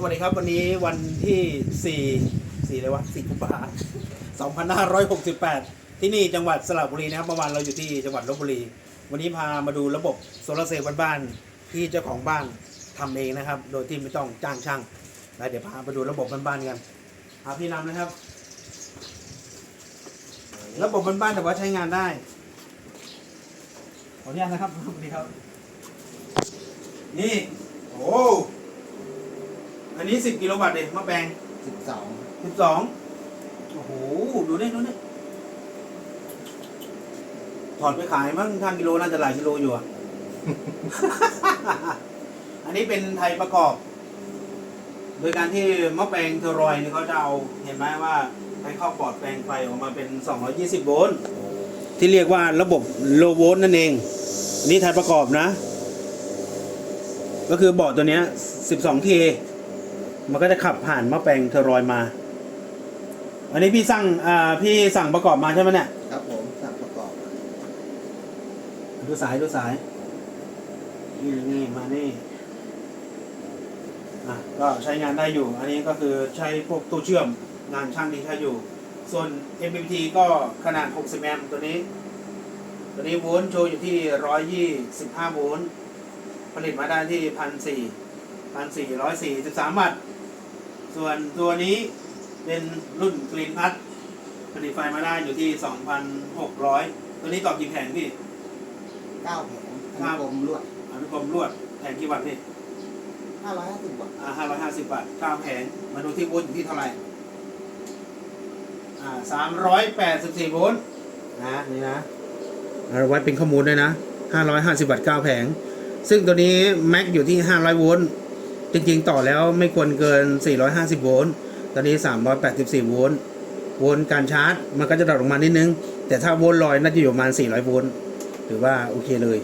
สวัสดีครับวันนี้วันที่สี่สี่เลยวะสี่กุมภาสองพันห้าร้อยหกสิบแปดที่นี่จังหวัดสระบุรีนะครับเมื่อวานเราอยู่ที่จังหวัดลบบุรี วันนี้พามาดูระบบโซลาร์เซลล์บ้านๆที่เจ้าของบ้านทำเองนะครับ โดยที่ไม่ต้องจ้างช่างแล้วเดี๋ยวพาไปดูระบบบ้านๆกันพาพี่นำนะครับ ระบบบ้านๆแต่ว่าใช้งานได้ ขออนุญาตนะครับสวัสดีครับ นี่ โอ้ นนี้สิบกิโลวัตต์เองมะแปลงสิบสองสิบสองโอ้โห ดูนี่ดูนี่ถอดไปขายมั้งข้างกิโลน่าจะหลายกิโลอยู่อะ อันนี้เป็นไทยประกอบ โดยการที่มะแปลงเทอรอยด์เนี่ยเขาจะเอาเห็นไหมว่าไปเข้าปอดแปลงไฟออกมาเป็น 220 โวลต์ที่เรียกว่าระบบโลโวลต์นั่นเองอันนี้ไทยประกอบนะ ก็คือ บอร์ดตัวเนี้ย 12K มันก็จะขับผ่านมะแปลงเทอรอยด์มา อันนี้พี่สั่งอ่าพี่สั่งประกอบมาใช่ไหมเนี่ยครับผมสั่งประกอบดูสายดูสายนี่นี่มานี่อะก็ใช้งานได้อยู่ อันนี้ก็คือใช้พวกตู้เชื่อมงานช่างที่ใช้อยู่ ส่วน MPPT ก็ขนาด 60 แอมป์ตัวนี้ ตัวนี้โวลต์โชว์อยู่ที่ 125 โวลต์ผลิตมาได้ที่ 1,400 1,443วัตต์ ส่วนตัวนี้เป็นรุ่นกรีนพัทผลิตไฟมาได้อยู่ที่ 2,600 ตัวนี้ต่อกี่แผงพี่ เก้าแผงครัอับนกลมลวดอนุกรมลวดแผงกี่วัตต์พี่ห้าร้อยห้าสิบวัตต์อ่าห้าร้อยห้าสิบบาทเก้าแผงมาดูที่โวลต์อยู่ที่เท่าไหร่ อ่าสามร้อยแปดสิบสี่โวลต์นะนี่นะเราวัดเป็นข้อมูลด้วยนะห้าร้อยห้าสิบวัตต์เก้าแผง ซึ่งตัวนี้แม็กอยู่ที่ห้าร้อยโวลต์ จริงๆ ต่อแล้วไม่ควรเกิน 450 โวลต์ ตอนนี้ 384 โวลต์ โวลต์การชาร์จ มันก็จะดรอปลงมานิดนึง แต่ถ้าโวลต์ลอยน่าจะอยู่ประมาณ 400 โวลต์ถือว่าโอเคเลย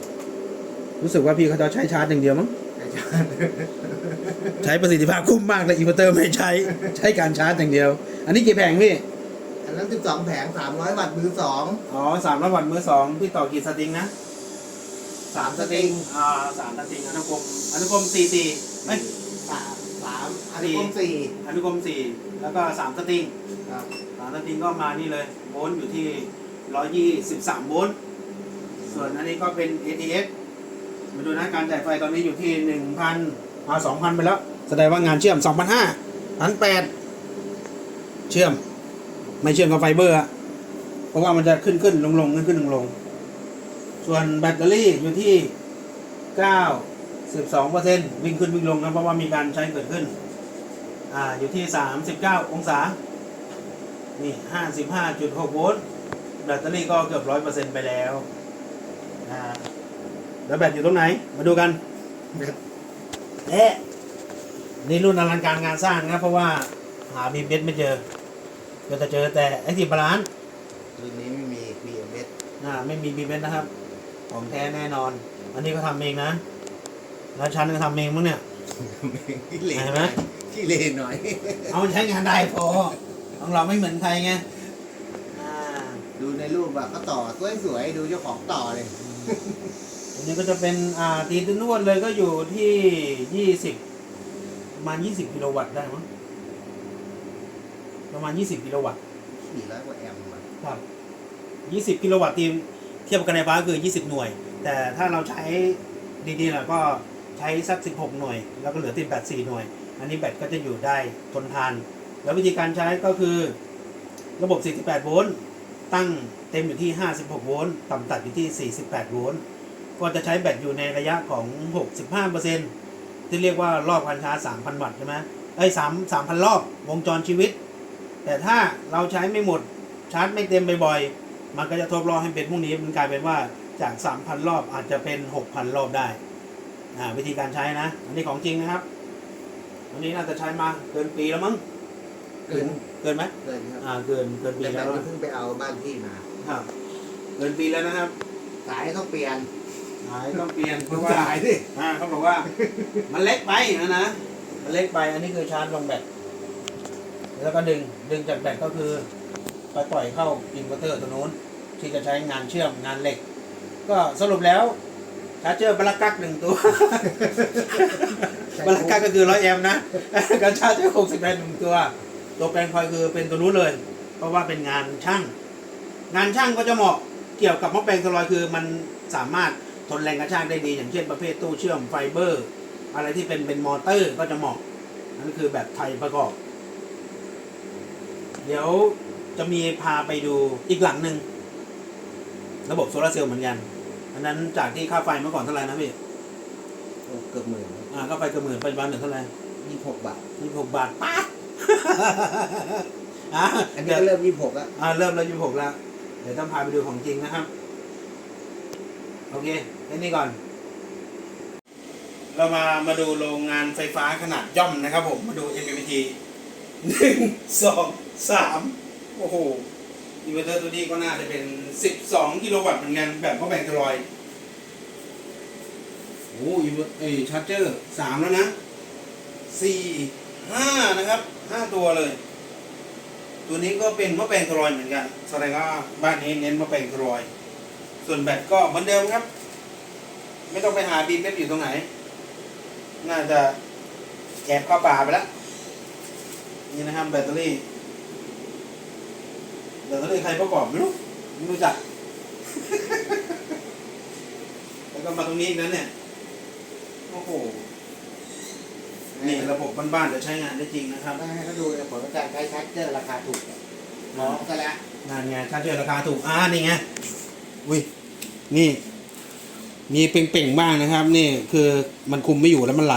รู้สึกว่าพี่เขาจะใช้ชาร์จอย่างเดียวมั้ง ใช้ประสิทธิภาพคุ้มมากเลยอินเวอร์เตอร์ไม่ใช้ ใช้การชาร์จอย่างเดียว อันนี้กี่แผงพี่ อันนั้น 12 แผง 300 วัตต์มือสองอ๋อ300วัตต์มือสองพี่ต่อกี่สตริงนะ3สตริง อ่า3สตริงอนุกรมอนุกรม44 เอ้สามสามอนุกรมสี่อนุกรมสี่แล้วก็สามสตริงครับสามสตริงก็มานี่เลยโวลต์อยู่ที่ร้อยยี่สิบสามโวลต์ส่วนอันนี้ก็เป็น ATS มาดูนะการจ่ายไฟตอนนี้อยู่ที่หนึ่งพันมาสองพันไปแล้ว แสดงว่างานเชื่อมสองพันห้าพันแปดเชื่อม ไม่เชื่อมกับไฟเบอร์เพราะว่ามันจะขึ้นขึ้นลงลงขึ้นขึ้นลงลงส่วนแบตเตอรี่อยู่ที่เก้า สิบสองเปอร์เซ็นวิ่งขึ้นวิ่งลงนะเพราะว่ามีการใช้เกิดขึ้น อ่า อยู่ที่สามสิบเก้าองศา นี่ห้าสิบห้าจุดหกโวลต์ แบตเตอรี่ก็เกือบร้อยเปอร์เซ็นไปแล้วนะแล้วแบตอยู่ตรงไหน มาดูกันเอ๊ะนี่รุ่นอลังการงานสร้างนะ เพราะว่าหาบีเบสไม่เจอ ก็จะเจอแต่ไอทีบาลานซ์รุ่นนี้ไม่มี BMS อ่าไม่มีบีเบสนะครับ ของแท้แน่นอน อันนี้ก็ทำเองนะ แล้วชั้นก็ทำเองมั้งเนี่ย ขี้เหร่เห็นไหมขี้เหร่หน่อย เอามันใช้งานได้พอของเราไม่เหมือนใครไงอ่าดูในรูปอะก็ต่อสวยๆดูเจ้าของต่อเลย อันนี้ก็จะเป็นอ่าตีนวดเลยก็อยู่ที่ยี่สิบประมาณยี่สิบกิโลวัตต์ได้มั้งประมาณยี่สิบกิโลวัตต์สี่ร้อยกว่าแอมป์อะครับยี่สิบกิโลวัตต์ทีเทียบกันในฟ้าคือยี่สิบหน่วย แต่ถ้าเราใช้ดีๆหน่อยก็ ใช้สักสิบหน่วย แล้วก็เหลือติดแบตสี่หน่วย อันนี้แบตก็จะอยู่ได้ทนทาน แล้ววิธีการใช้ก็คือระบบ 48 โวลต์ตั้งเต็มอยู่ที่ 56 โวลต์ต่ำตัดอยู่ที่ 48 โวลต์ก็จะใช้แบตอยู่ในระยะของ 65%ที่เรียกว่ารอบการชาร์จ3,000 วัตต์ใช่ไหมเอ้ย3 3,000รอบวงจรชีวิต แต่ถ้าเราใช้ไม่หมดชาร์จไม่เต็มบ่อยๆมันก็จะทดลองให้เป็นพวกนี้มันกลายเป็นว่าจาก 3,000 รอบอาจจะเป็น 6,000 รอบได้ วิธีการใช้นะ อันนี้ของจริงนะครับ อันนี้น่าจะใช้มาเกินปีแล้วมั้ง เกิน เกินไหมเกินครับอ่า เกิน เกินปีแต่แบแล้บวนี้นะเพิ่งไปเอาบ้านที่มาครับ เกินปีแล้วนะครับ สายเขาเปลี่ยนหายต้องเปลี่ยนเพราะว่าสายดิอ่าเขาบอกว่า มันเล็กไปนะนะ มันเล็กไป อันนี้คือชาร์จลงแบต แล้วก็ดึง ดึงจากแบตก็คือไปปล่อยเข้าอินเวอร์เตอร์ตัวนู้น ที่จะใช้งานเชื่อมงานเหล็ก ก็สรุปแล้ว ชาเจอบลักกักหนึ่งตัวบลักกักก็คือร้อยแอมนะการชาเจอหกสิบแปดหนึ่งตัว ตัวแปลงพลอยคือเป็นตัวนู้นเลย เพราะว่าเป็นงานช่าง งานช่างก็จะเหมาะเกี่ยวกับม้อแปลงโซลอยคือมันสามารถทนแรงกระชากได้ดี อย่างเช่นประเภทตู้เชื่อมไฟเบอร์ อะไรที่เป็นเป็นมอเตอร์ก็จะเหมาะนั่นคือแบบไทยประกอบ เดี๋ยวจะมีพาไปดูอีกหลังหนึ่งระบบโซลาร์เซลล์เหมือนกัน อันนั้นจากที่ค่าไฟเมื่อก่อนเท่าไหร่นะพี่โอ้เกือบหมื่นอ่าค่าไฟเกือบหมื่นปัจจุบันเหลือเท่าไหร่ยี่สิบหกบาทยี่สิบหกบาทป๊าดอะอันนี้เดี๋ยวก็เริ่มยี่สิบหกแล้วอ่าเริ่มแล้วยี่สิบหกแล้วเดี๋ยวต้องพาไปดูของจริงนะครับ โอเคแค่นี้ก่อน เรามามาดูโรงงานไฟฟ้าขนาดย่อมนะครับผมมาดู MPPT หนึ่งสองสามโอ้โห อินเวอร์เตอร์ตัวนี้ก็น่าจะเป็นสิบสองกิโลวัตต์เหมือนกันแบบพ่อแบ่งทรอยโอ้อินเวอร์เอชาร์เจอร์สามแล้วนะสี่ห้านะครับห้าตัวเลย ตัวนี้ก็เป็นมะแปลงทรอยเหมือนกันแสดงว่าบ้านนี้เน้นมะแปลงทรอย ส่วนแบตก็เหมือนเดิมครับ ไม่ต้องไปหาบีเล็บอยู่ตรงไหน น่าจะแอบเข้าป่าไปแล้วนี่นะครับแบตเตอรี่ แบตเตอรี่ใครประกอบไม่รู้ไม่รู้จัก แล้วก็มาตรงนี้อีกนั้นเนี่ยโอ้โหนี่ระบบบ้านๆเดี๋ยวใช้งานได้จริงนะครับให้เขาดูเลยผลของการใช้ชาร์จเจอร์ราคาถูกเนี่ยน้องซะแล้วงานไงถ้าเจอราคาถูกอ่านี่ไงอุ้ยนี่ มีเป่งๆบ้างนะครับ นี่คือมันคุมไม่อยู่แล้วมันไหล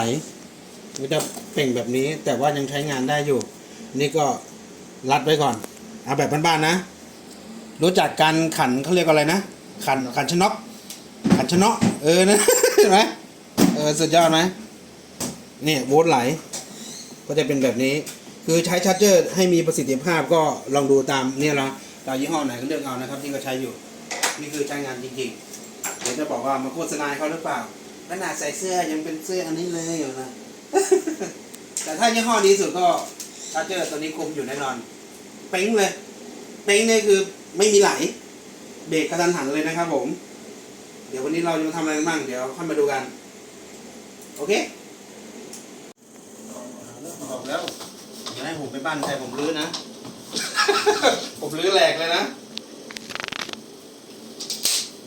มันจะเป่งแบบนี้ แต่ว่ายังใช้งานได้อยู่ นี่ก็รัดไว้ก่อน เอาแบบบ้านๆนะ รู้จักการขันเขาเรียกอะไรนะ ขันขันชะน็อกขันชนาะเออนะเห็นไหมเออสุดยอดไหมนี่โวลต์ไหล ก็จะเป็นแบบนี้ คือใช้ชาร์จเจอร์ให้มีประสิทธิภาพก็ลองดูตามเนี่ยละตามยี่ห้อไหนก็เลือกเอานะครับที่เขาใช้อยู่ นี่คือใช้งานจริงๆเดี๋ยวจะบอกว่ามาโฆษณาเขาหรือเปล่าขนาดใส่เสื้อยังเป็นเสื้ออันนี้เลยอยู่นะแต่ถ้ายี่ห้อดีสุดก็ชาร์จเจอร์ตัวนี้คุมอยู่แน่นอน เป้งเลย เป้งเนี่ยคือไม่มีไหล เบรกกระทันหันเลยนะครับผม เดี๋ยววันนี้เราจะมาทำอะไรบ้าง เดี๋ยวค่อยมาดูกัน โอเคบอกแล้วอย่าให้ผมไปบ้านใครผมรื้อนะ ผมรื้อแหลกเลยนะ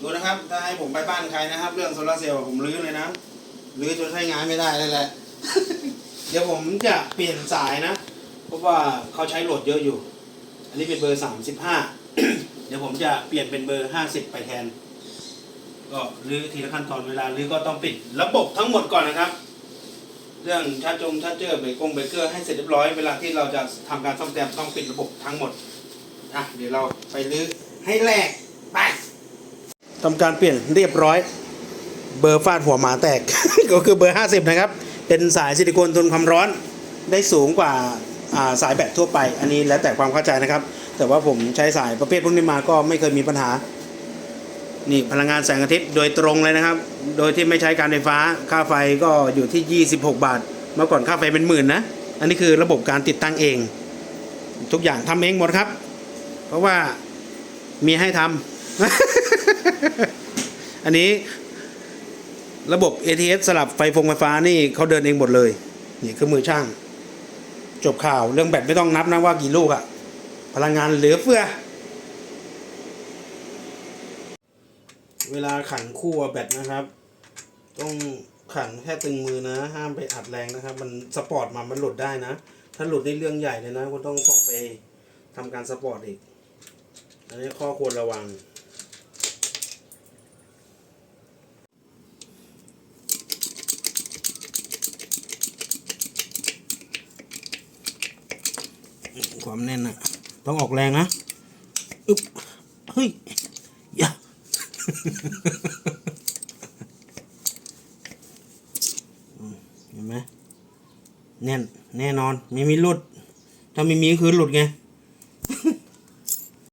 ดูนะครับ ถ้าให้ผมไปบ้านใครนะครับ เรื่องโซลาร์เซลล์ผมรื้อเลยนะ รื้อจนใช้งานไม่ได้เลยแหละ เดี๋ยวผมจะเปลี่ยนสายนะ เพราะว่าเขาใช้โหลดเยอะอยู่ อันนี้เป็นเบอร์สามสิบห้าเดี๋ยวผมจะเปลี่ยนเป็นเบอร์ห้าสิบไปแทน ก็รื้อทีละขั้นตอนเวลารื้อก็ต้องปิดระบบทั้งหมดก่อนนะครับ เรื่องชาร์จงชาร์จเจอร์เบรกงเบรกเกอร์ให้เสร็จเรียบร้อยเวลาที่เราจะทำการซ่อมแซมต้องปิดระบบทั้งหมดอะเดี๋ยวเราไปรื้อให้แรกไปทำการเปลี่ยนเรียบร้อย เบอร์ฟาดหัวหมาแตก ก็คือเบอร์ 50 นะครับ เป็นสายซิลิโคนทนความร้อนได้สูงกว่า สายแบตทั่วไป อันนี้แล้วแต่ความเข้าใจนะครับ แต่ว่าผมใช้สายประเภทพวกนี้มาก็ไม่เคยมีปัญหา นี่พลังงานแสงอาทิตย์โดยตรงเลยนะครับ โดยที่ไม่ใช้การไฟฟ้า ค่าไฟก็อยู่ที่ 26 บาท เมื่อก่อนค่าไฟเป็นหมื่นนะ อันนี้คือระบบการติดตั้งเอง ทุกอย่างทำเองหมดครับ เพราะว่ามีให้ทำอันนี้ระบบ ATS สลับไฟฟงไฟฟ้านี่เขาเดินเองหมดเลย นี่คือมือช่าง จบข่าวเรื่องแบตไม่ต้องนับนะว่ากี่ลูกอะพลังงานเหลือเฟือ เวลาขันคู่แบตนะครับ ต้องขันแค่ตึงมือนะ ห้ามไปอัดแรงนะครับ มันสปอร์ตมามันหลุดได้นะ ถ้าหลุดได้เรื่องใหญ่เลยนะก็ต้องส่งไปทำการสปอร์ตอีก อันนี้ข้อควรระวัง ความแน่นนะต้องออกแรงนะอึ๊บเฮ้ยอย่าเห็นไหมแน่นแน่นอนไม่มีหลุด ถ้าไม่มีก็คือหลุดไง